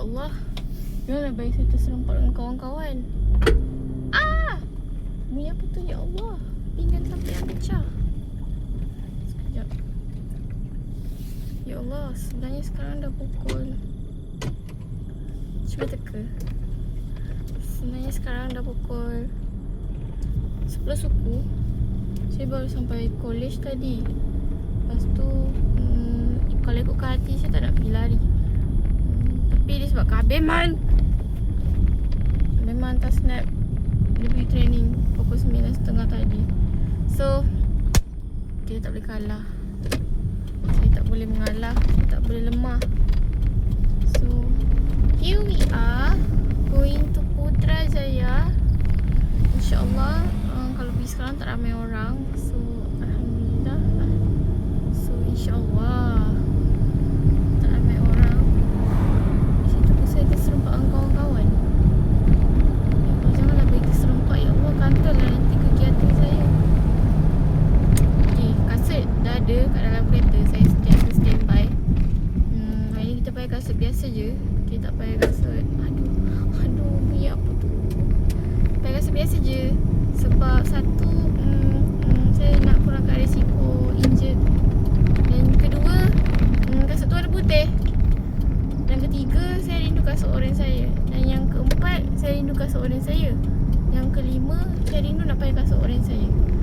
Allah. Janganlah baik saya terserempak dengan kawan-kawan. Ah! Bunyi apa tu ya Allah? Pinggan sampai yang pecah. Sekejap. Ya Allah, sebenarnya sekarang dah pukul Cuba teka Sebenarnya sekarang dah pukul 11 suku Saya baru sampai college tadi Lepas tu hmm, Kalau hati saya tak nak pergi lari hmm, Tapi disebabkan Habis man Memang hantar snap. Dia pergi training Pukul 9.30 tadi. So Kita tak boleh kalah. Saya tak boleh mengalah. Saya tak boleh lemah. So Here we are Going to Putrajaya InsyaAllah um, Kalau pergi sekarang tak ramai orang. So Alhamdulillah ada kat dalam kereta Saya sentiasa standby. Hmm, Hari ni kita pakai kasut biasa je. Kita tak pakai kasut. Aduh Aduh Ni apa tu? Pakai kasut biasa je. Sebab satu hmm, hmm, Saya nak kurangkan risiko injet Dan kedua hmm, Kasut tu ada putih. Dan ketiga Saya rindu kasut orang saya. Dan yang keempat Saya rindu kasut orang saya. Yang kelima Saya rindu nak pakai kasut orang saya.